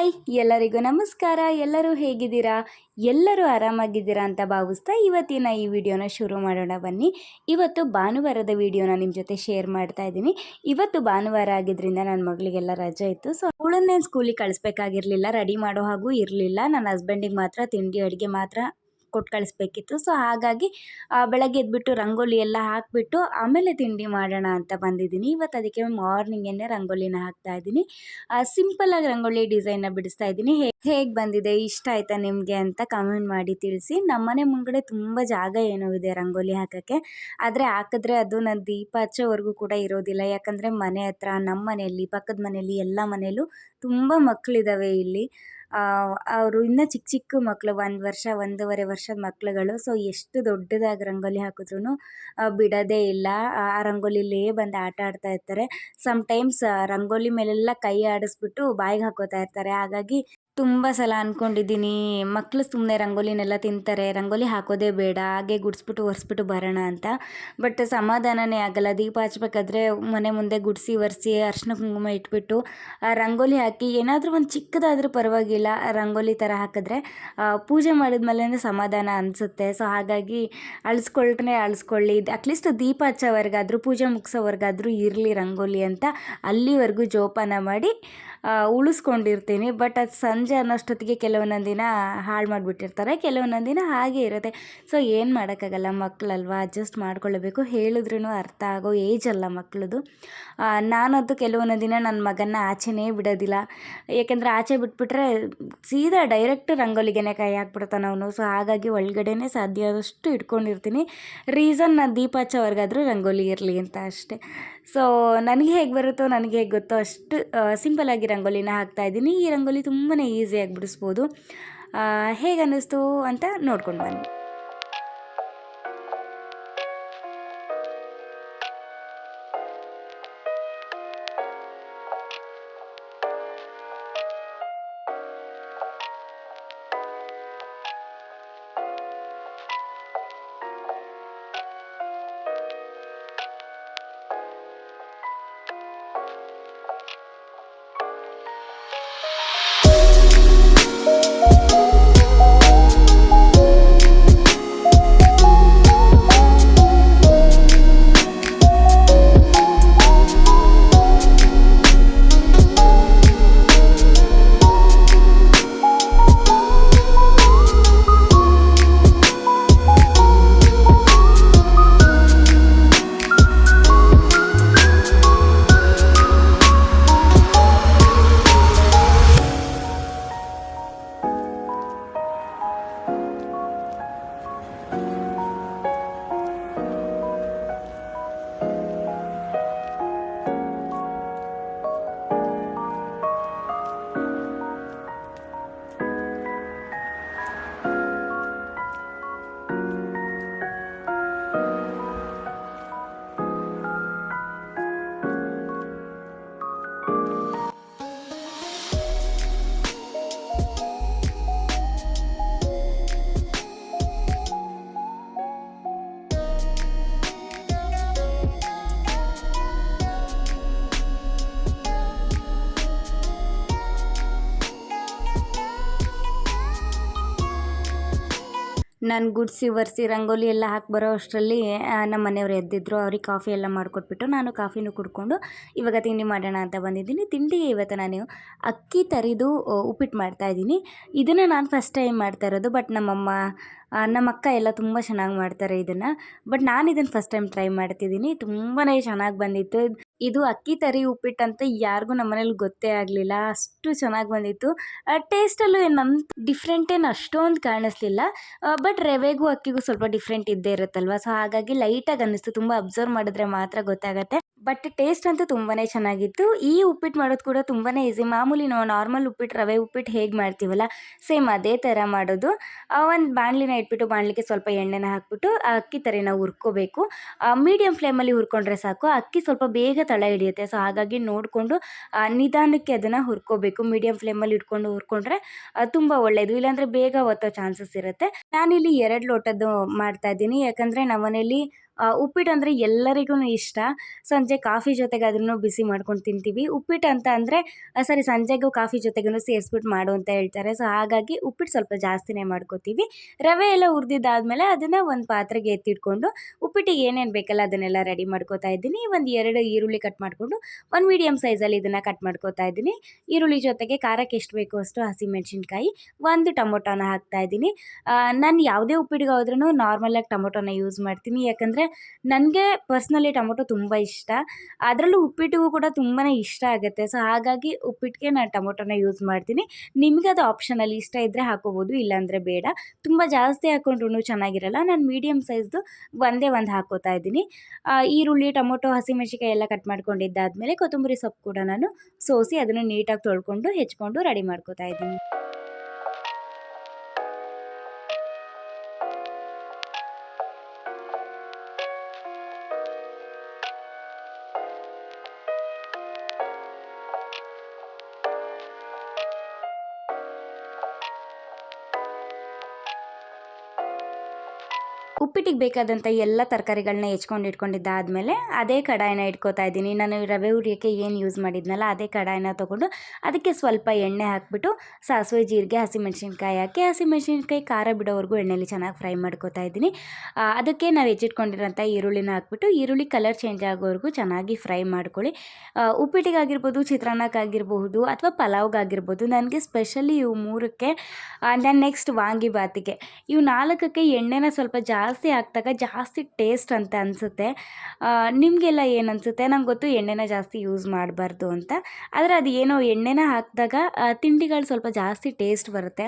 Hi, ಎಲ್ಲರಿಗೂ ನಮಸ್ಕಾರ. ಎಲ್ಲರೂ ಹೇಗಿದ್ದೀರಾ? ಎಲ್ಲರೂ ಆರಾಮಾಗಿದ್ದೀರಾ ಅಂತ ಭಾವಿಸ್ತಾ ಇವತ್ತಿನ ಈ ವಿಡಿಯೋನ ಶುರು ಮಾಡೋಣ ಬನ್ನಿ. ಇವತ್ತು ಭಾನುವಾರದ ವಿಡಿಯೋನ ನಿಮ್ಮ ಜೊತೆ ಶೇರ್ ಮಾಡ್ತಾ ಇದ್ದೀನಿ. ಇವತ್ತು ಭಾನುವಾರ ಆಗಿದ್ದರಿಂದ ನನ್ನ ಮಗಳಿಗೆಲ್ಲ ರಜೆ ಇತ್ತು. ಸೊ ಅವಳನ್ನೇ ಸ್ಕೂಲಿಗೆ ಕಳಿಸ್ಬೇಕಾಗಿರಲಿಲ್ಲ ರೆಡಿ ಮಾಡೋ ಹಾಗೂ ಇರಲಿಲ್ಲ. ನನ್ನ ಹಸ್ಬೆಂಡಿಗೆ ಮಾತ್ರ ತಿಂಡಿ, ಅಡುಗೆ ಮಾತ್ರ ಕೊಟ್ಟು ಕಳಿಸ್ಬೇಕಿತ್ತು. ಸೊ, ಹಾಗಾಗಿ ಬೆಳಗ್ಗೆ ಎದ್ಬಿಟ್ಟು ರಂಗೋಲಿ ಎಲ್ಲ ಹಾಕಿಬಿಟ್ಟು ಆಮೇಲೆ ತಿಂಡಿ ಮಾಡೋಣ ಅಂತ ಬಂದಿದ್ದೀನಿ. ಇವತ್ತು ಅದಕ್ಕೆ ಮಾರ್ನಿಂಗೇನೆ ರಂಗೋಲಿನ ಹಾಕ್ತಾ ಇದ್ದೀನಿ. ಸಿಂಪಲ್ಲಾಗಿ ರಂಗೋಲಿ ಡಿಸೈನ್ನ ಬಿಡಿಸ್ತಾ ಇದ್ದೀನಿ. ಹೇಗೆ ಬಂದಿದೆ, ಇಷ್ಟ ಆಯ್ತಾ ನಿಮಗೆ ಅಂತ ಕಮೆಂಟ್ ಮಾಡಿ ತಿಳಿಸಿ. ನಮ್ಮನೆ ಮುಂಗಡೆ ತುಂಬ ಜಾಗ ಏನೋ ಇದೆ ರಂಗೋಲಿ ಹಾಕೋಕ್ಕೆ. ಆದರೆ ಹಾಕಿದ್ರೆ ಅದು ನನ್ನ ದೀಪ ಹಚ್ಚೋವರೆಗೂ ಕೂಡ ಇರೋದಿಲ್ಲ. ಯಾಕಂದರೆ ಮನೆ ಹತ್ರ ನಮ್ಮ ಮನೆಯಲ್ಲಿ ಪಕ್ಕದ ಮನೆಯಲ್ಲಿ ಎಲ್ಲ ಮನೆಯಲ್ಲೂ ತುಂಬ ಮಕ್ಕಳಿದ್ದಾವೆ ಇಲ್ಲಿ. ಅವರು ಇನ್ನೂ ಚಿಕ್ಕ ಚಿಕ್ಕ ಮಕ್ಕಳು ಒಂದು ವರ್ಷ, ಒಂದೂವರೆ ವರ್ಷದ ಮಕ್ಳುಗಳು. ಸೊ ಎಷ್ಟು ದೊಡ್ಡದಾಗಿ ರಂಗೋಲಿ ಹಾಕಿದ್ರೂ ಬಿಡೋದೇ ಇಲ್ಲ. ಆ ರಂಗೋಲಿಲೇ ಬಂದು ಆಟ ಆಡ್ತಾ ಇರ್ತಾರೆ. ಸಮ್ ಟೈಮ್ಸ್ ರಂಗೋಲಿ ಮೇಲೆಲ್ಲ ಕೈ ಆಡಿಸ್ಬಿಟ್ಟು ಬಾಯಿಗೆ ಹಾಕೋತಾ ಇರ್ತಾರೆ. ಹಾಗಾಗಿ ತುಂಬ ಸಲ ಅಂದ್ಕೊಂಡಿದ್ದೀನಿ ಮಕ್ಕಳು ಸುಮ್ಮನೆ ರಂಗೋಲಿನೆಲ್ಲ ತಿಂತಾರೆ. ರಂಗೋಲಿ ಹಾಕೋದೇ ಬೇಡ. ಹಾಗೆ ಗುಡಿಸ್ಬಿಟ್ಟು, ಒರೆಸ್ಬಿಟ್ಟು ಬರೋಣ ಅಂತ. ಬಟ್ ಸಮಾಧಾನನೇ ಆಗಲ್ಲ. ದೀಪ ಹಚ್ಬೇಕಾದ್ರೆ ಮನೆ ಮುಂದೆ ಗುಡಿಸಿ, ಒರೆಸಿ ಅರ್ಶಿನ ಕುಂಕುಮ ಇಟ್ಬಿಟ್ಟು ರಂಗೋಲಿ ಹಾಕಿ ಏನಾದರೂ ಒಂದು ಚಿಕ್ಕದಾದರೂ ಪರವಾಗಿಲ್ಲ. ರಂಗೋಲಿ ಥರ ಹಾಕಿದ್ರೆ ಪೂಜೆ ಮಾಡಿದ್ಮೇಲೆ ಸಮಾಧಾನ ಅನಿಸುತ್ತೆ. ಸೊ ಹಾಗಾಗಿ ಅಳಿಸ್ಕೊಳ್ತೇ ಅಳಿಸ್ಕೊಳ್ಳಿ. ಅಟ್ಲೀಸ್ಟ್ ದೀಪ ಹಚ್ಚೋವರೆಗಾದರೂ, ಪೂಜೆ ಮುಗಿಸೋವರೆಗಾದರೂ ಇರಲಿ ರಂಗೋಲಿ ಅಂತ ಅಲ್ಲಿವರೆಗೂ ಜೋಪಾನ ಮಾಡಿ ಉಳಿಸ್ಕೊಂಡಿರ್ತೀನಿ. ಬಟ್ ಅದು ಸಂಜೆ ಅನ್ನೋಷ್ಟೊತ್ತಿಗೆ ಕೆಲವೊಂದೊಂದು ದಿನ ಹಾಳು ಮಾಡಿಬಿಟ್ಟಿರ್ತಾರೆ, ಕೆಲವೊಂದೊಂದು ದಿನ ಹಾಗೆ ಇರುತ್ತೆ. ಸೊ ಏನು ಮಾಡೋಕ್ಕಾಗಲ್ಲ? ಮಕ್ಕಳಲ್ವ ಅಡ್ಜಸ್ಟ್ ಮಾಡ್ಕೊಳ್ಳಬೇಕು. ಹೇಳಿದ್ರೂ ಅರ್ಥ ಆಗೋ ಏಜ್ ಅಲ್ಲ ಮಕ್ಕಳದು ನಾನಂತೂ ಕೆಲವೊಂದು ದಿನ ನನ್ನ ಮಗನ ಆಚೆನೇ ಬಿಡೋದಿಲ್ಲ. ಏಕೆಂದರೆ ಆಚೆ ಬಿಟ್ಬಿಟ್ರೆ ಸೀದಾ ಡೈರೆಕ್ಟ್ ರಂಗೋಲಿಗೆ ಕೈ ಹಾಕ್ಬಿಡ್ತಾನೆ ಅವನು. ಸೊ ಹಾಗಾಗಿ ಒಳಗಡೆನೇ ಸಾಧ್ಯ ಆದಷ್ಟು ಇಟ್ಕೊಂಡಿರ್ತೀನಿ. ರೀಸನ್ ನಾನು ದೀಪ ಹಚ್ಚೋವರೆಗಾದರೂ ರಂಗೋಲಿ ಇರಲಿ ಅಂತ ಅಷ್ಟೇ. ಸೊ ನನಗೆ ಹೇಗೆ ಬರುತ್ತೋ, ನನಗೆ ಹೇಗೆ ಗೊತ್ತೋ ಅಷ್ಟು ಸಿಂಪಲ್ಲಾಗಿ ರಂಗೋಲಿನ ಹಾಕ್ತಾಯಿದ್ದೀನಿ ಈ ರಂಗೋಲಿ ತುಂಬಾ ಈಸಿಯಾಗಿ ಬಿಡಿಸ್ಬೋದು. ಹೇಗೆ ಅನ್ನಿಸ್ತು ಅಂತ ನೋಡ್ಕೊಂಡು ಬನ್ನಿ. ನಾನು ಗುಡಿಸಿ ಒರೆಸಿ ರಂಗೋಲಿ ಎಲ್ಲ ಹಾಕಿ ಬರೋ ಅಷ್ಟರಲ್ಲಿ ನಮ್ಮ ಮನೆಯವ್ರು ಎದ್ದಿದ್ರು, ಅವ್ರಿಗೆ ಕಾಫಿ ಎಲ್ಲ ಮಾಡಿಕೊಟ್ಬಿಟ್ಟು ನಾನು ಕಾಫಿನೂ ಕುಡ್ಕೊಂಡು ಇವಾಗ ತಿಂಡಿ ಮಾಡೋಣ ಅಂತ ಬಂದಿದ್ದೀನಿ. ತಿಂಡಿಗೆ ಇವತ್ತು ನಾನು ಅಕ್ಕಿ ತರಿದು ಉಪ್ಪಿಟ್ಟು ಮಾಡ್ತಾಯಿದ್ದೀನಿ ಇದನ್ನು ನಾನು ಫಸ್ಟ್ ಟೈಮ್ ಮಾಡ್ತಾ ಇರೋದು ಬಟ್ ನಮ್ಮಮ್ಮ ನಮ್ಮ ಅಕ್ಕ ಎಲ್ಲ ತುಂಬ ಚೆನ್ನಾಗಿ ಮಾಡ್ತಾರೆ ಇದನ್ನು. ಬಟ್ ನಾನು ಇದನ್ನು ಫಸ್ಟ್ ಟೈಮ್ ಟ್ರೈ ಮಾಡ್ತಿದ್ದೀನಿ. ತುಂಬಾ ಚೆನ್ನಾಗಿ ಬಂದಿತ್ತು. ಇದು ಅಕ್ಕಿ ತರಿ ಉಪ್ಪಿಟ್ಟು ಅಂತ ಯಾರಿಗೂ ನಮ್ಮ ಮನೇಲಿ ಗೊತ್ತೇ ಆಗಲಿಲ್ಲ. ಅಷ್ಟು ಚೆನ್ನಾಗಿ ಬಂದಿತ್ತು. ಟೇಸ್ಟಲ್ಲೂ ಏನು ನಮ್ಮ ಡಿಫ್ರೆಂಟ್ ಏನು ಅಷ್ಟೊಂದು ಕಾಣಿಸ್ಲಿಲ್ಲ. ಬಟ್ ರವೆಗೂ ಅಕ್ಕಿಗೂ ಸ್ವಲ್ಪ ಡಿಫ್ರೆಂಟ್ ಇದ್ದೇ ಇರುತ್ತಲ್ವ? ಸೊ ಹಾಗಾಗಿ ಲೈಟಾಗಿ ಅನ್ನಿಸ್ತು. ತುಂಬ ಅಬ್ಸರ್ವ್ ಮಾಡಿದ್ರೆ ಮಾತ್ರ ಗೊತ್ತಾಗತ್ತೆ. ಬಟ್ ಟೇಸ್ಟ್ ಅಂತೂ ತುಂಬಾ ಚೆನ್ನಾಗಿತ್ತು. ಈ ಉಪ್ಪಿಟ್ಟು ಮಾಡೋದು ಕೂಡ ತುಂಬಾ ಈಸಿ. ಮಾಮೂಲಿ ನಾವು ನಾರ್ಮಲ್ ಉಪ್ಪಿಟ್ಟು ರವೆ ಉಪ್ಪಿಟ್ಟು ಹೇಗೆ ಮಾಡ್ತೀವಲ್ಲ, ಸೇಮ್ ಅದೇ ಥರ ಮಾಡೋದು. ಒಂದು ಬಾಣಲಿನ ಇಟ್ಬಿಟ್ಟು ಬಾಣಲಿಗೆ ಸ್ವಲ್ಪ ಎಣ್ಣೆನ ಹಾಕ್ಬಿಟ್ಟು ಆ ಅಕ್ಕಿ ತರಿನ ಹುರ್ಕೋಬೇಕು. ಮೀಡಿಯಮ್ ಫ್ಲೇಮಲ್ಲಿ ಹುರ್ಕೊಂಡ್ರೆ ಸಾಕು. ಅಕ್ಕಿ ಸ್ವಲ್ಪ ಬೇಗ ತಳ ಹಿಡಿಯುತ್ತೆ. ಸೊ ಹಾಗಾಗಿ ನೋಡಿಕೊಂಡು ನಿಧಾನಕ್ಕೆ ಅದನ್ನು ಹುರ್ಕೋಬೇಕು. ಮೀಡಿಯಮ್ ಫ್ಲೇಮಲ್ಲಿ ಇಟ್ಕೊಂಡು ಹುರ್ಕೊಂಡ್ರೆ ತುಂಬ ಒಳ್ಳೆಯದು ಇಲ್ಲಾಂದರೆ ಬೇಗ ಒತ್ತೋ ಚಾನ್ಸಸ್ ಇರುತ್ತೆ. ನಾನಿಲ್ಲಿ ಎರಡು ಲೋಟದ್ದು ಮಾಡ್ತಾ ಇದ್ದೀನಿ. ಯಾಕಂದರೆ ನಮ್ಮ ಮನೇಲಿ ಉಪ್ಪಿಟ್ಟು ಅಂದರೆ ಎಲ್ಲರಿಗೂ ಇಷ್ಟ. ಸಂಜೆ ಕಾಫಿ ಜೊತೆಗಾದ್ರೂ ಬಿಸಿ ಮಾಡ್ಕೊಂಡು ತಿಂತೀವಿ. ಉಪ್ಪಿಟ್ಟು ಅಂತ ಅಂದರೆ ಸರಿ ಸಂಜೆಗೂ ಕಾಫಿ ಜೊತೆಗೂ ಸೇರಿಸ್ಬಿಟ್ಟು ಮಾಡು ಅಂತ ಹೇಳ್ತಾರೆ. ಸೊ, ಹಾಗಾಗಿ ಉಪ್ಪಿಟ್ಟು ಸ್ವಲ್ಪ ಜಾಸ್ತಿನೇ ಮಾಡ್ಕೋತೀವಿ. ರವೆ ಎಲ್ಲ ಹುರಿದಿದ್ದಾದಮೇಲೆ ಅದನ್ನು ಒಂದು ಪಾತ್ರೆಗೆ ಎತ್ತಿಟ್ಕೊಂಡು ಉಪ್ಪಿಟ್ಟಿಗೆ ಏನೇನು ಬೇಕಲ್ಲ ಅದನ್ನೆಲ್ಲ ರೆಡಿ ಮಾಡ್ಕೋತಾ ಇದ್ದೀನಿ. ಒಂದು ಎರಡು ಈರುಳ್ಳಿ ಕಟ್ ಮಾಡಿಕೊಂಡು, ಒಂದು ಮೀಡಿಯಮ್ ಸೈಜಲ್ಲಿ ಇದನ್ನು ಕಟ್ ಮಾಡ್ಕೋತಾ ಇದ್ದೀನಿ. ಈರುಳ್ಳಿ ಜೊತೆಗೆ ಖಾರಕ್ಕೆ ಎಷ್ಟು ಬೇಕೋ ಅಷ್ಟು ಹಸಿಮೆಣಸಿನ್ಕಾಯಿ, ಒಂದು ಟೊಮೊಟೊನ ಹಾಕ್ತಾ ಇದ್ದೀನಿ. ನಾನು ಯಾವುದೇ ಉಪ್ಪಿಟ್ಟಿಗೆ ಹೋದ್ರೂ ನಾರ್ಮಲಾಗಿ ಟೊಮೊಟೊನ ಯೂಸ್ ಮಾಡ್ತೀನಿ. ಯಾಕಂದರೆ ನನಗೆ ಪರ್ಸ್ನಲಿ ಟೊಮೊಟೊ ತುಂಬ ಇಷ್ಟ. ಅದರಲ್ಲೂ ಉಪ್ಪಿಟ್ಟಿಗೂ ಕೂಡ ತುಂಬಾ ಇಷ್ಟ ಆಗುತ್ತೆ. ಸೊ ಹಾಗಾಗಿ ಉಪ್ಪಿಟ್ಟಿಗೆ ನಾನು ಟೊಮೊಟೊನ ಯೂಸ್ ಮಾಡ್ತೀನಿ. ನಿಮಗೆ ಅದು ಆಪ್ಷನಲ್ಲಿ ಇಷ್ಟ ಇದ್ದರೆ ಹಾಕೋಬೋದು, ಇಲ್ಲಾಂದರೆ ಬೇಡ. ತುಂಬ ಜಾಸ್ತಿ ಹಾಕೊಂಡ್ರೂ ಚೆನ್ನಾಗಿರಲ್ಲ. ನಾನು ಮೀಡಿಯಮ್ ಸೈಜ್ದು ಒಂದೇ ಒಂದು ಹಾಕೋತಾ ಇದ್ದೀನಿ. ಈರುಳ್ಳಿ, ಟೊಮೊಟೊ ಹಸಿಮೆಣಸಿಕಾಯಿ ಎಲ್ಲ ಕಟ್ ಮಾಡ್ಕೊಂಡಿದ್ದಾದ್ಮೇಲೆ ಕೊತ್ತಂಬರಿ ಸೊಪ್ಪು ಕೂಡ ನಾನು ಸೋಸಿ ಅದನ್ನು ನೀಟಾಗಿ ತೊಳ್ಕೊಂಡು ಹೆಚ್ಕೊಂಡು ರೆಡಿ ಮಾಡ್ಕೋತಾ ಇದ್ದೀನಿ. ಉಪ್ಪಿಟ್ಟಿಗೆ ಬೇಕಾದಂಥ ಎಲ್ಲ ತರಕಾರಿಗಳನ್ನ ಹೆಚ್ಕೊಂಡು ಇಟ್ಕೊಂಡಿದ್ದಾದಮೇಲೆ ಅದೇ ಕಡಾಯಿನ ಇಟ್ಕೋತಾ ಇದ್ದೀನಿ. ನಾನು ರವೆ ಹುರಿಯೋಕ್ಕೆ ಏನು ಯೂಸ್ ಮಾಡಿದ್ನಲ್ಲ ಅದೇ ಕಡಾಯಿನ ತೊಗೊಂಡು ಅದಕ್ಕೆ ಸ್ವಲ್ಪ ಎಣ್ಣೆ ಹಾಕಿಬಿಟ್ಟು ಸಾಸಿವೆ, ಜೀರಿಗೆ, ಹಸಿಮೆಣ್ಸಿನ್ಕಾಯಿ ಹಾಕಿ ಹಸಿಮೆಣ್ಸಿನ್ಕಾಯಿ ಖಾರ ಬಿಡೋವರೆಗೂ ಎಣ್ಣೆಲಿ ಚೆನ್ನಾಗಿ ಫ್ರೈ ಮಾಡ್ಕೋತಾ ಇದ್ದೀನಿ. ಅದಕ್ಕೆ ನಾವು ಹೆಚ್ಚಿಟ್ಕೊಂಡಿರೋಂಥ ಈರುಳ್ಳಿನ ಹಾಕ್ಬಿಟ್ಟು ಈರುಳ್ಳಿ ಕಲರ್ ಚೇಂಜ್ ಆಗೋವರೆಗೂ ಚೆನ್ನಾಗಿ ಫ್ರೈ ಮಾಡ್ಕೊಳ್ಳಿ. ಉಪ್ಪಿಟ್ಟಿಗಾಗಿರ್ಬೋದು ಚಿತ್ರಾನ್ನಕ್ಕಾಗಿರ್ಬಹುದು ಅಥವಾ ಪಲಾವ್ಗಾಗಿರ್ಬೋದು, ನನಗೆ ಸ್ಪೆಷಲಿ ಇವು ಮೂರಕ್ಕೆ ನಾನು ನೆಕ್ಸ್ಟ್ ವಾಂಗಿಬಾತಿಗೆ ಇವು ನಾಲ್ಕಕ್ಕೆ ಎಣ್ಣೆನ ಸ್ವಲ್ಪ ಜಾಸ್ತಿ ಜಾಸ್ತಿ ಹಾಕಿದಾಗ ಜಾಸ್ತಿ ಟೇಸ್ಟ್ ಅಂತ ಅನಿಸುತ್ತೆ. ನಿಮಗೆಲ್ಲ ಏನು ಅನಿಸುತ್ತೆ? ನಂಗೆ ಗೊತ್ತು ಎಣ್ಣೆನ ಜಾಸ್ತಿ ಯೂಸ್ ಮಾಡಬಾರ್ದು ಅಂತ. ಆದರೆ ಅದು ಏನೋ ಎಣ್ಣೆನ ಹಾಕಿದಾಗ ತಿಂಡಿಗಳು ಸ್ವಲ್ಪ ಜಾಸ್ತಿ ಟೇಸ್ಟ್ ಬರುತ್ತೆ.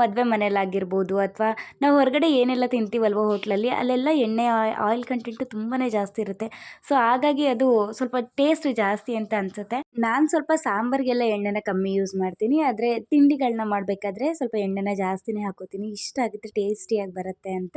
ಮದುವೆ ಮನೇಲಾಗಿರ್ಬೋದು ಅಥವಾ ನಾವು ಹೊರಗಡೆ ಏನೆಲ್ಲ ತಿಂತೀವಲ್ವ ಹೋಟ್ಲಲ್ಲಿ, ಅಲ್ಲೆಲ್ಲ ಎಣ್ಣೆ, ಆಯಿಲ್ ಕಂಟೆಂಟು ತುಂಬಾ ಜಾಸ್ತಿ ಇರುತ್ತೆ. ಸೊ, ಹಾಗಾಗಿ ಅದು ಸ್ವಲ್ಪ ಟೇಸ್ಟ್ ಜಾಸ್ತಿ ಅಂತ ಅನಿಸುತ್ತೆ. ನಾನು ಸ್ವಲ್ಪ ಸಾಂಬಾರಿಗೆಲ್ಲ ಎಣ್ಣೆನ ಕಮ್ಮಿ ಯೂಸ್ ಮಾಡ್ತೀನಿ. ಆದರೆ ತಿಂಡಿಗಳನ್ನ ಮಾಡಬೇಕಾದ್ರೆ ಸ್ವಲ್ಪ ಎಣ್ಣೆನ ಜಾಸ್ತಿನೇ ಹಾಕೋತೀನಿ. ಇಷ್ಟ ಆಗುತ್ತೆ ಟೇಸ್ಟಿಯಾಗಿ ಬರುತ್ತೆ ಅಂತ.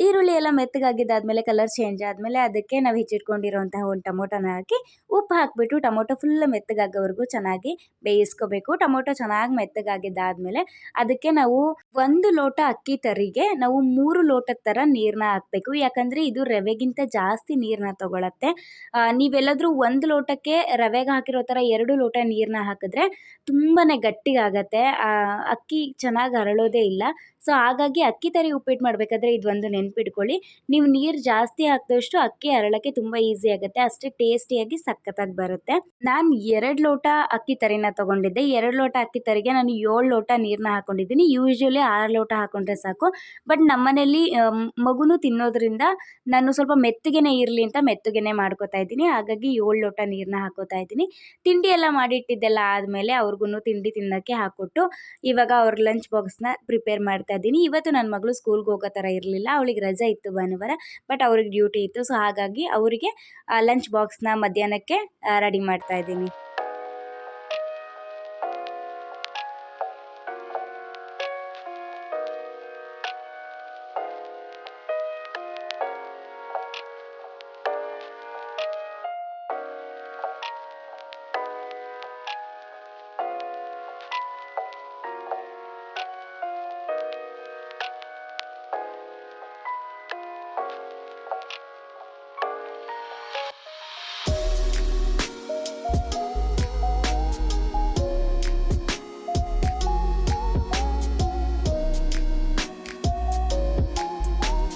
ಈರುಳ್ಳಿ ಎಲ್ಲ ಮೆತ್ತಗಾಗಿದ್ದಾದಮೇಲೆ ಕಲರ್ ಚೇಂಜ್ ಆದಮೇಲೆ ಅದಕ್ಕೆ ನಾವು ಹೆಚ್ಚಿಟ್ಕೊಂಡಿರೋಂತಹ ಒಂದು ಟೊಮೊಟೊನ ಹಾಕಿ ಉಪ್ಪು ಹಾಕಿಬಿಟ್ಟು ಟೊಮೊಟೊ ಫುಲ್ ಮೆತ್ತಗಾಗೋವರೆಗೂ ಚೆನ್ನಾಗಿ ಬೇಯಿಸ್ಕೋಬೇಕು. ಟೊಮೊಟೊ ಚೆನ್ನಾಗಿ ಮೆತ್ತಗಾಗಿದ್ದಾದಮೇಲೆ ಅದಕ್ಕೆ ನಾವು ಒಂದು ಲೋಟ ಅಕ್ಕಿ ತರಿಗೆ ನಾವು ಮೂರು ಲೋಟದ ಥರ ನೀರನ್ನ ಹಾಕಬೇಕು. ಯಾಕಂದರೆ ಇದು ರವೆಗಿಂತ ಜಾಸ್ತಿ ನೀರನ್ನ ತೊಗೊಳತ್ತೆ. ನೀವೆಲ್ಲಾದರೂ ಒಂದು ಲೋಟಕ್ಕೆ ರವೆಗೆ ಹಾಕಿರೋ ಥರ ಎರಡು ಲೋಟ ನೀರನ್ನ ಹಾಕಿದ್ರೆ ತುಂಬಾ ಗಟ್ಟಿಗಾಗತ್ತೆ. ಅಕ್ಕಿ ಚೆನ್ನಾಗಿ ಅರಳೋದೇ ಇಲ್ಲ. ಸೊ ಹಾಗಾಗಿ ಅಕ್ಕಿ ತರಿ ಉಪ್ಪಿಟ್ಟು ಮಾಡಬೇಕಾದ್ರೆ ಇದೊಂದು ನೆನಪಿಟ್ಕೊಳ್ಳಿ. ನೀವು ನೀರು ಜಾಸ್ತಿ ಹಾಕಿದಷ್ಟು ಅಕ್ಕಿ ಅರಳಕ್ಕೆ ತುಂಬ ಈಸಿ ಆಗುತ್ತೆ. ಅಷ್ಟೇ ಟೇಸ್ಟಿಯಾಗಿ ಸಖತ್ತಾಗಿ ಬರುತ್ತೆ. ನಾನು ಎರಡು ಲೋಟ ಅಕ್ಕಿ ತರಿನ ತೊಗೊಂಡಿದ್ದೆ. ಎರಡು ಲೋಟ ಅಕ್ಕಿ ತರಿಗೆ ನಾನು ಏಳು ಲೋಟ ನೀರನ್ನ ಹಾಕೊಂಡಿದ್ದೀನಿ. ಯೂಶ್ವಲಿ ಆರು ಲೋಟ ಹಾಕೊಂಡ್ರೆ ಸಾಕು. ಬಟ್ ನಮ್ಮನೇಲಿ ಮಗುನೂ ತಿನ್ನೋದ್ರಿಂದ ನಾನು ಸ್ವಲ್ಪ ಮೆತ್ತಗೆನೆ ಇರಲಿ ಅಂತ ಮೆತ್ತಗೆನೆ ಮಾಡ್ಕೋತಾ ಇದ್ದೀನಿ. ಹಾಗಾಗಿ ಏಳು ಲೋಟ ನೀರನ್ನ ಹಾಕೋತಾ ಇದ್ದೀನಿ. ತಿಂಡಿ ಎಲ್ಲ ಮಾಡಿಟ್ಟಿದ್ದೆಲ್ಲ ಆದಮೇಲೆ ಅವ್ರಿಗೂ ತಿಂಡಿ ತಿನ್ನೋಕ್ಕೆ ಹಾಕ್ಕೊಟ್ಟು ಇವಾಗ ಅವ್ರ ಲಂಚ್ ಬಾಕ್ಸ್ನ ಪ್ರಿಪೇರ್ ಮಾಡ್ತಾ ಇದ್ದೀನಿ. ಇವತ್ತು ನನ್ನ ಮಗಳು ಸ್ಕೂಲ್ಗೆ ಹೋಗೋ ಥರ ಇರಲಿಲ್ಲ. ಅವಳಿಗೆ ರಜೆ ಇತ್ತು ಭಾನುವಾರ ಬಟ್ ಅವ್ರಿಗೆ ಡ್ಯೂಟಿ ಇತ್ತು. ಸೊ ಹಾಗಾಗಿ ಅವರಿಗೆ ಲಂಚ್ ಬಾಕ್ಸ್ನ ಮಧ್ಯಾಹ್ನಕ್ಕೆ ರೆಡಿ ಮಾಡ್ತಾ ಇದ್ದೀನಿ.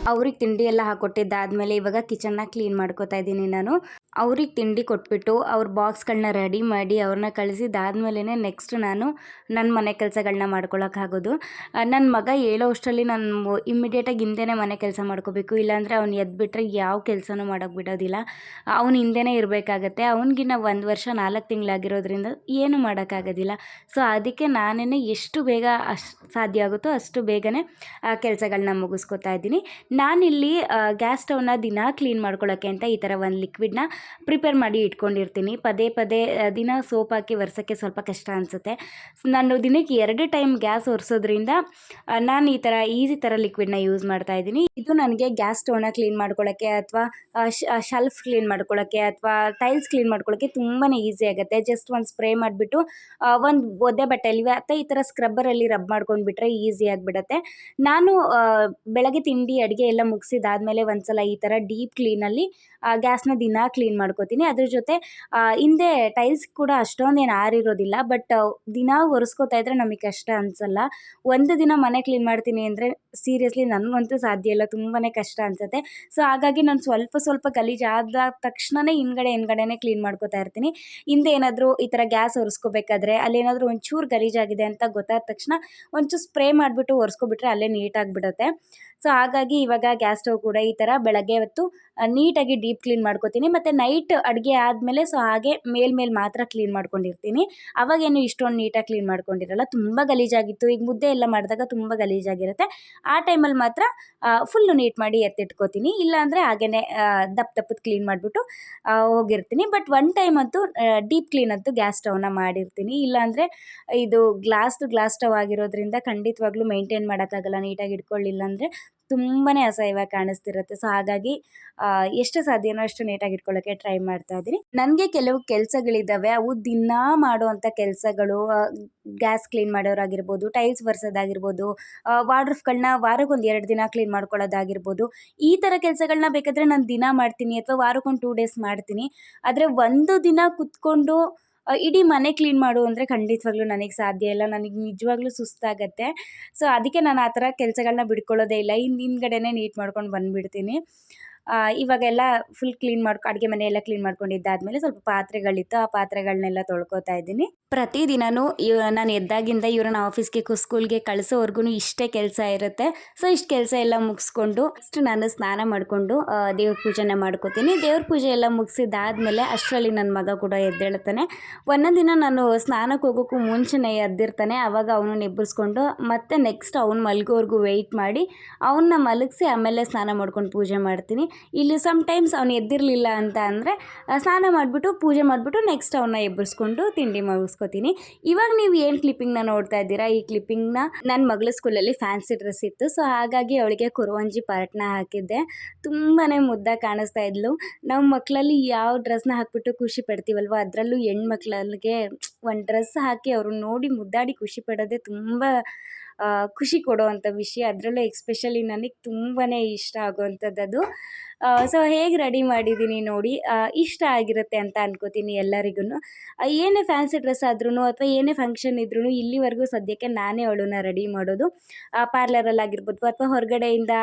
ಅವ್ರಿಗೆ ತಿಂಡಿ ಎಲ್ಲ ಹಾಕೊಟ್ಟಿದ್ದಾದ್ಮೇಲೆ ಇವಾಗ ಕಿಚನ್ನ ಕ್ಲೀನ್ ಮಾಡ್ಕೋತಾ ಇದ್ದೀನಿ ನಾನು. ಅವ್ರಿಗೆ ತಿಂಡಿ ಕೊಟ್ಬಿಟ್ಟು ಅವ್ರ ಬಾಕ್ಸ್ಗಳನ್ನ ರೆಡಿ ಮಾಡಿ ಅವ್ರನ್ನ ಕಳಿಸಿದಾದ್ಮೇಲೆ ನೆಕ್ಸ್ಟ್ ನಾನು ನನ್ನ ಮನೆ ಕೆಲಸಗಳನ್ನ ಮಾಡ್ಕೊಳ್ಳೋಕ್ಕಾಗೋದು ನನ್ನ ಮಗ ಹೇಳೋ ಅಷ್ಟರಲ್ಲಿ ನಾನು ಇಮ್ಮಿಡಿಯೇಟಾಗಿ ಹಿಂದೆನೇ ಮನೆ ಕೆಲಸ ಮಾಡ್ಕೋಬೇಕು. ಇಲ್ಲಾಂದರೆ ಅವ್ನು ಎದ್ಬಿಟ್ರೆ ಯಾವ ಕೆಲಸನೂ ಮಾಡೋಕ್ಕೆ ಬಿಡೋದಿಲ್ಲ ಅವ್ನು ಹಿಂದೆನೇ ಇರಬೇಕಾಗತ್ತೆ. ಅವ್ನಿಗಿನ್ನ ಒಂದು ವರ್ಷ ನಾಲ್ಕು ತಿಂಗಳಾಗಿರೋದ್ರಿಂದ ಏನೂ ಮಾಡೋಕ್ಕಾಗೋದಿಲ್ಲ. ಸೊ ಅದಕ್ಕೆ ನಾನೇ ಎಷ್ಟು ಬೇಗ ಅಷ್ಟು ಸಾಧ್ಯ ಆಗುತ್ತೋ ಅಷ್ಟು ಬೇಗನೆ ಕೆಲಸಗಳನ್ನ ಮುಗಿಸ್ಕೊತಾ ಇದ್ದೀನಿ. ನಾನಿಲ್ಲಿ ಗ್ಯಾಸ್ ಸ್ಟವ್ನ ದಿನ ಕ್ಲೀನ್ ಮಾಡ್ಕೊಳ್ಳೋಕ್ಕೆ ಅಂತ ಈ ಥರ ಒಂದು ಲಿಕ್ವಿಡ್ನ ಪ್ರಿಪೇರ್ ಮಾಡಿ ಇಟ್ಕೊಂಡಿರ್ತೀನಿ. ಪದೇ ಪದೇ ದಿನ ಸೋಪ್ ಹಾಕಿ ಒರೆಸೋಕ್ಕೆ ಸ್ವಲ್ಪ ಕಷ್ಟ ಅನಿಸುತ್ತೆ. ನಾನು ದಿನಕ್ಕೆ ಎರಡು ಟೈಮ್ ಗ್ಯಾಸ್ ಒರೆಸೋದ್ರಿಂದ ನಾನು ಈ ಥರ ಈಸಿ ಥರ ಲಿಕ್ವಿಡ್ನ ಯೂಸ್ ಮಾಡ್ತಾ ಇದ್ದೀನಿ. ಇದು ನನಗೆ ಗ್ಯಾಸ್ ಸ್ಟೋವ್ನ ಕ್ಲೀನ್ ಮಾಡ್ಕೊಳ್ಳೋಕ್ಕೆ ಅಥವಾ ಶೆಲ್ಫ್ ಕ್ಲೀನ್ ಮಾಡ್ಕೊಳ್ಳೋಕ್ಕೆ ಅಥವಾ, ಟೈಲ್ಸ್ ಕ್ಲೀನ್ ಮಾಡ್ಕೊಳ್ಳೋಕ್ಕೆ ತುಂಬಾ ಈಸಿ ಆಗುತ್ತೆ. ಜಸ್ಟ್ ಒಂದು ಸ್ಪ್ರೇ ಮಾಡಿಬಿಟ್ಟು ಒಂದು ಒದ್ದೆ ಬಟ್ಟೆಯಲ್ಲಿ ಅಥವಾ ಈ ಥರ ಸ್ಕ್ರಬ್ಬರಲ್ಲಿ ರಬ್ ಮಾಡ್ಕೊಂಡ್ಬಿಟ್ರೆ ಈಸಿ ಆಗಿಬಿಡುತ್ತೆ. ನಾನು ಬೆಳಗ್ಗೆ ತಿಂಡಿ, ಅಡುಗೆ ಎಲ್ಲ ಮುಗಿಸಿದಾದ್ಮೇಲೆ ಒಂದ್ಸಲ ಈ ಥರ ಡೀಪ್ ಕ್ಲೀನಲ್ಲಿ ಗ್ಯಾಸ್ನ ದಿನ ಕ್ಲೀನ್ ಮಾಡ್ಕೋತೀನಿ. ಅದ್ರ ಜೊತೆ ಹಿಂದೆ ಟೈಲ್ಸ್ ಕೂಡ ಅಷ್ಟೊಂದೇನು ಆರಿರೋದಿಲ್ಲ ಬಟ್ ದಿನ ಒರೆಸ್ಕೋತಾ ಇದ್ರೆ ನಮಗೆ ಕಷ್ಟ ಅನ್ಸಲ್ಲ. ಒಂದು ದಿನ ಮನೆ ಕ್ಲೀನ್ ಮಾಡ್ತೀನಿ ಅಂದರೆ ಸೀರಿಯಸ್ಲಿ ನನಗಂತೂ ಸಾಧ್ಯ ಇಲ್ಲ ತುಂಬಾ ಕಷ್ಟ ಅನ್ಸುತ್ತೆ. ಸೊ ಹಾಗಾಗಿ ನಾನು ಸ್ವಲ್ಪ ಸ್ವಲ್ಪ ಗಲೀಜಾದ ತಕ್ಷಣನೇ ಹಿಂದ್ಗಡೆ ಹಿಂದ್ಗಡೆನೇ ಕ್ಲೀನ್ ಮಾಡ್ಕೋತಾ ಇರ್ತೀನಿ. ಹಿಂದೆ ಏನಾದರೂ ಈ ಥರ ಗ್ಯಾಸ್ ಒರೆಸ್ಕೋಬೇಕಾದ್ರೆ, ಅಲ್ಲೇನಾದರೂ ಒಂಚೂರು ಗಲೀಜಾಗಿದೆ ಅಂತ ಗೊತ್ತಾದ ತಕ್ಷಣ ಒಂಚೂರು ಸ್ಪ್ರೇ ಮಾಡಿಬಿಟ್ಟು ಒರೆಸ್ಕೊಬಿಟ್ರೆ ಅಲ್ಲೇ ನೀಟಾಗಿಬಿಡುತ್ತೆ ಸೊ ಹಾಗಾಗಿ ಇವಾಗ ಗ್ಯಾಸ್ ಸ್ಟವ್ ಕೂಡ ಈ ಥರ ಬೆಳಗ್ಗೆ ಹೊತ್ತು ನೀಟಾಗಿ ಡೀಪ್ ಕ್ಲೀನ್ ಮಾಡ್ಕೋತೀನಿ. ಮತ್ತು ನೈಟ್ ಅಡುಗೆ ಆದಮೇಲೆ ಸೊ ಹಾಗೆ ಮೇಲ್ಮೇಲೆ ಮಾತ್ರ ಕ್ಲೀನ್ ಮಾಡ್ಕೊಂಡಿರ್ತೀನಿ. ಅವಾಗೇನು ಇಷ್ಟೊಂದು ನೀಟಾಗಿ ಕ್ಲೀನ್ ಮಾಡ್ಕೊಂಡಿರಲ್ಲ. ತುಂಬ ಗಲೀಜಾಗಿತ್ತು. ಈಗ ಮುದ್ದೆ ಎಲ್ಲ ಮಾಡಿದಾಗ ತುಂಬ ಗಲೀಜಾಗಿರುತ್ತೆ. ಆ ಟೈಮಲ್ಲಿ ಮಾತ್ರ ಫುಲ್ಲು ನೀಟ್ ಮಾಡಿ ಎತ್ತಿಟ್ಕೋತೀನಿ. ಇಲ್ಲಾಂದರೆ ಹಾಗೇ ದಪ್ಪ ದಪ್ಪದ ಕ್ಲೀನ್ ಮಾಡಿಬಿಟ್ಟು ಹೋಗಿರ್ತೀನಿ. ಬಟ್ ಒನ್ ಟೈಮ್ ಅಂತೂ ಡೀಪ್ ಕ್ಲೀನ್ ಅಂತೂ ಗ್ಯಾಸ್ ಸ್ಟವ್ನ ಮಾಡಿರ್ತೀನಿ. ಇಲ್ಲಾಂದರೆ ಇದು ಗ್ಲಾಸ್ದು ಗ್ಲಾಸ್ ಸ್ಟವ್ ಆಗಿರೋದ್ರಿಂದ ಖಂಡಿತವಾಗ್ಲೂ ಮೇಂಟೈನ್ ಮಾಡೋಕ್ಕಾಗಲ್ಲ. ನೀಟಾಗಿ ಇಟ್ಕೊಳ್ಳಿಲ್ಲ ಅಂದರೆ ತುಂಬಾ ಅಸಹ್ಯವಾಗಿ ಕಾಣಿಸ್ತಿರುತ್ತೆ. ಸೊ ಹಾಗಾಗಿ ಎಷ್ಟು ಸಾಧ್ಯನೋ ಅಷ್ಟು ನೀಟಾಗಿ ಇಟ್ಕೊಳ್ಳೋಕ್ಕೆ ಟ್ರೈ ಮಾಡ್ತಾ ಇದ್ದೀನಿ. ನನಗೆ ಕೆಲವು ಕೆಲಸಗಳಿದ್ದಾವೆ ಅವು ದಿನ ಮಾಡುವಂಥ ಕೆಲಸಗಳು ಗ್ಯಾಸ್ ಕ್ಲೀನ್ ಮಾಡೋರಾಗಿರ್ಬೋದು ಟೈಲ್ಸ್ ಬರ್ಸೋದಾಗಿರ್ಬೋದು ವಾರ್ಡ್ರಫ್ಗಳನ್ನ ವಾರಕ್ಕೊಂದು ಎರಡು ದಿನ ಕ್ಲೀನ್ ಮಾಡ್ಕೊಳ್ಳೋದಾಗಿರ್ಬೋದು. ಈ ಥರ ಕೆಲಸಗಳನ್ನ ಬೇಕಾದರೆ ನಾನು ದಿನ ಮಾಡ್ತೀನಿ ಅಥವಾ ವಾರಕ್ಕೊಂದು ಟೂ ಡೇಸ್ ಮಾಡ್ತೀನಿ. ಆದರೆ ಒಂದು ದಿನ ಕುತ್ಕೊಂಡು ಇಡೀ ಮನೆ ಕ್ಲೀನ್ ಮಾಡು ಅಂದರೆ ಖಂಡಿತವಾಗ್ಲೂ ನನಗೆ ಸಾಧ್ಯ ಇಲ್ಲ. ನನಗೆ ನಿಜವಾಗ್ಲೂ ಸುಸ್ತಾಗತ್ತೆ. ಸೊ ಅದಕ್ಕೆ ನಾನು ಆ ಥರ ಕೆಲಸಗಳನ್ನ ಬಿಡ್ಕೊಳ್ಳೋದೇ ಇಲ್ಲ. ಹಿಂದ್ ಹಿಂದ್ಗಡೆನೇ ನೀಟ್ ಮಾಡ್ಕೊಂಡು ಬಂದುಬಿಡ್ತೀನಿ. ಇವಾಗೆಲ್ಲ ಫುಲ್ ಕ್ಲೀನ್ ಮಾಡ್ಕೊ, ಅಡುಗೆ ಮನೆ ಎಲ್ಲ ಕ್ಲೀನ್ ಮಾಡ್ಕೊಂಡಿದ್ದಾದಮೇಲೆ ಸ್ವಲ್ಪ ಪಾತ್ರೆಗಳಿತ್ತು, ಆ ಪಾತ್ರೆಗಳನ್ನೆಲ್ಲ ತೊಳ್ಕೊತಾ ಇದ್ದೀನಿ. ಪ್ರತಿದಿನವೂ ಇವ್, ನಾನು ಎದ್ದಾಗಿಂದ ಇವ್ರನ್ನ ಆಫೀಸ್ಗೆ ಸ್ಕೂಲ್ಗೆ ಕಳಿಸೋವರೆಗೂ ಇಷ್ಟೇ ಕೆಲಸ ಇರುತ್ತೆ. ಸೊ ಇಷ್ಟು ಕೆಲಸ ಎಲ್ಲ ಮುಗಿಸ್ಕೊಂಡು, ಅಷ್ಟು ನಾನು ಸ್ನಾನ ಮಾಡಿಕೊಂಡು ದೇವ್ರ ಪೂಜೆನ ಮಾಡ್ಕೋತೀನಿ. ದೇವ್ರ ಪೂಜೆ ಎಲ್ಲ ಮುಗಿಸಿದಾದ್ಮೇಲೆ ಅಷ್ಟರಲ್ಲಿ ನನ್ನ ಮಗ ಕೂಡ ಎದ್ದೇಳ್ತಾನೆ. ಒಂದೊಂದು ದಿನ ನಾನು ಸ್ನಾನಕ್ಕೆ ಹೋಗೋಕ್ಕೂ ಮುಂಚೆನೇ ಎದ್ದಿರ್ತಾನೆ. ಆವಾಗ ಅವನು ಎಬ್ಬರಿಸ್ಕೊಂಡು ಮತ್ತೆ ನೆಕ್ಸ್ಟ್ ಅವ್ನು ಮಲಗೋವರೆಗೂ ವೆಯ್ಟ್ ಮಾಡಿ ಅವನ್ನ ಮಲಗಿಸಿ ಆಮೇಲೆ ಸ್ನಾನ ಮಾಡ್ಕೊಂಡು ಪೂಜೆ ಮಾಡ್ತೀನಿ. ಇಲ್ಲಿ ಸಮ್ಟೈಮ್ಸ್ ಅವನು ಎದ್ದಿರಲಿಲ್ಲ ಅಂತ ಅಂದರೆ ಸ್ನಾನ ಮಾಡಿಬಿಟ್ಟು, ಪೂಜೆ ಮಾಡಿಬಿಟ್ಟು ನೆಕ್ಸ್ಟ್ ಅವನ್ನ ಎಬ್ಬರಿಸ್ಕೊಂಡು ತಿಂಡಿ ಮುಗಿಸ್ಕೊತೀನಿ. ಇವಾಗ ನೀವು ಏನು ಕ್ಲಿಪ್ಪಿಂಗ್ನ ನೋಡ್ತಾ ಇದ್ದೀರಾ? ಈ ಕ್ಲಿಪ್ಪಿಂಗ್ನ ನನ್ನ ಮಗಳ ಸ್ಕೂಲಲ್ಲಿ ಫ್ಯಾನ್ಸಿ ಡ್ರೆಸ್ ಇತ್ತು. ಸೊ ಹಾಗಾಗಿ ಅವಳಿಗೆ ಕುರುವಂಜಿ ಪಾರ್ಟ್ನ ಹಾಕಿದ್ದೆ. ತುಂಬಾ ಮುದ್ದ ಕಾಣಿಸ್ತಾ ಇದ್ಲು. ನಾವು ಮಕ್ಕಳಲ್ಲಿ ಯಾವ ಡ್ರೆಸ್ನ ಹಾಕ್ಬಿಟ್ಟು ಖುಷಿ ಪಡ್ತೀವಲ್ವ? ಅದರಲ್ಲೂ ಹೆಣ್ಮಕ್ಳಿಗೆ ಒಂದು ಡ್ರೆಸ್ ಹಾಕಿ ಅವ್ರನ್ನ ನೋಡಿ ಮುದ್ದಾಡಿ ಖುಷಿ ಪಡೋದೇ ತುಂಬ ಖುಷಿ ಕೊಡುವಂಥ ವಿಷಯ. ಅದರಲ್ಲೂ ಎಕ್ಸ್ಪೆಷಲಿ ನನಗೆ ತುಂಬಾ ಇಷ್ಟ ಆಗುವಂಥದ್ದು ಅದು. ಸೊ ಹೇಗೆ ರೆಡಿ ಮಾಡಿದ್ದೀನಿ ನೋಡಿ ಇಷ್ಟ ಆಗಿರುತ್ತೆ ಅಂತ ಅನ್ಕೋತೀನಿ ಎಲ್ಲರಿಗೂ ಏನೇ ಫ್ಯಾನ್ಸಿ ಡ್ರೆಸ್ ಆದ್ರೂ ಅಥವಾ ಏನೇ ಫಂಕ್ಷನ್ ಇದ್ರೂ ಇಲ್ಲಿವರೆಗೂ ಸದ್ಯಕ್ಕೆ ನಾನೇ ಅವಳನ್ನ ರೆಡಿ ಮಾಡೋದು. ಪಾರ್ಲರಲ್ಲಿ ಆಗಿರ್ಬೋದು ಅಥವಾ ಹೊರಗಡೆಯಿಂದ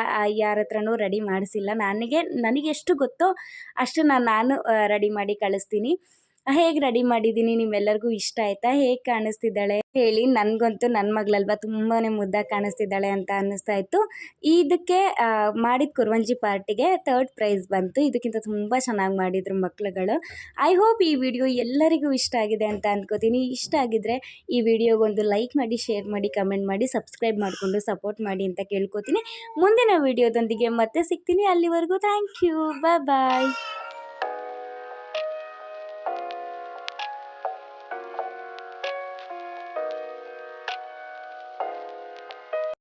ಯಾರ ಹತ್ರನೂ ರೆಡಿ ಮಾಡಿಸಿಲ್ಲ. ನನಗೆ ನನಗೆ ಎಷ್ಟು ಗೊತ್ತೋ ಅಷ್ಟನ್ನು ನಾನು ರೆಡಿ ಮಾಡಿ ಕಳಿಸ್ತೀನಿ. ಹೇಗೆ ರೆಡಿ ಮಾಡಿದ್ದೀನಿ ನಿಮ್ಮೆಲ್ಲರಿಗೂ ಇಷ್ಟ ಆಯ್ತಾ? ಹೇಗೆ ಕಾಣಿಸ್ತಿದ್ದಾಳೆ? ಹೇಳಿ. ನನಗಂತೂ ನನ್ನ ಮಗಳಲ್ವಾ ತುಂಬಾ ಮುದ್ದಾಗಿ ಕಾಣಿಸ್ತಿದ್ದಾಳೆ ಅಂತ ಅನ್ನಿಸ್ತಾ ಇತ್ತು. ಇದಕ್ಕೆ ಮಾಡಿದ ಕುರ್ವಂಜಿ ಪಾರ್ಟಿಗೆ ಥರ್ಡ್ ಪ್ರೈಸ್ ಬಂತು. ಇದಕ್ಕಿಂತ ತುಂಬ ಚೆನ್ನಾಗಿ ಮಾಡಿದ್ರು ಮಕ್ಳುಗಳು. ಐ ಹೋಪ್ ಈ ವಿಡಿಯೋ ಎಲ್ಲರಿಗೂ ಇಷ್ಟ ಆಗಿದೆ ಅಂತ ಅನ್ಕೋತೀನಿ. ಇಷ್ಟ ಆಗಿದ್ರೆ ಈ ವಿಡಿಯೋಗೊಂದು ಲೈಕ್ ಮಾಡಿ ಶೇರ್ ಮಾಡಿ ಕಮೆಂಟ್ ಮಾಡಿ ಸಬ್ಸ್ಕ್ರೈಬ್ ಮಾಡಿಕೊಂಡು ಸಪೋರ್ಟ್ ಮಾಡಿ ಅಂತ ಕೇಳ್ಕೊತೀನಿ. ಮುಂದಿನ ವಿಡಿಯೋದೊಂದಿಗೆ ಮತ್ತೆ ಸಿಗ್ತೀನಿ. ಅಲ್ಲಿವರೆಗೂ ಥ್ಯಾಂಕ್ ಯು ಬಾಯ್ ಬಾಯ್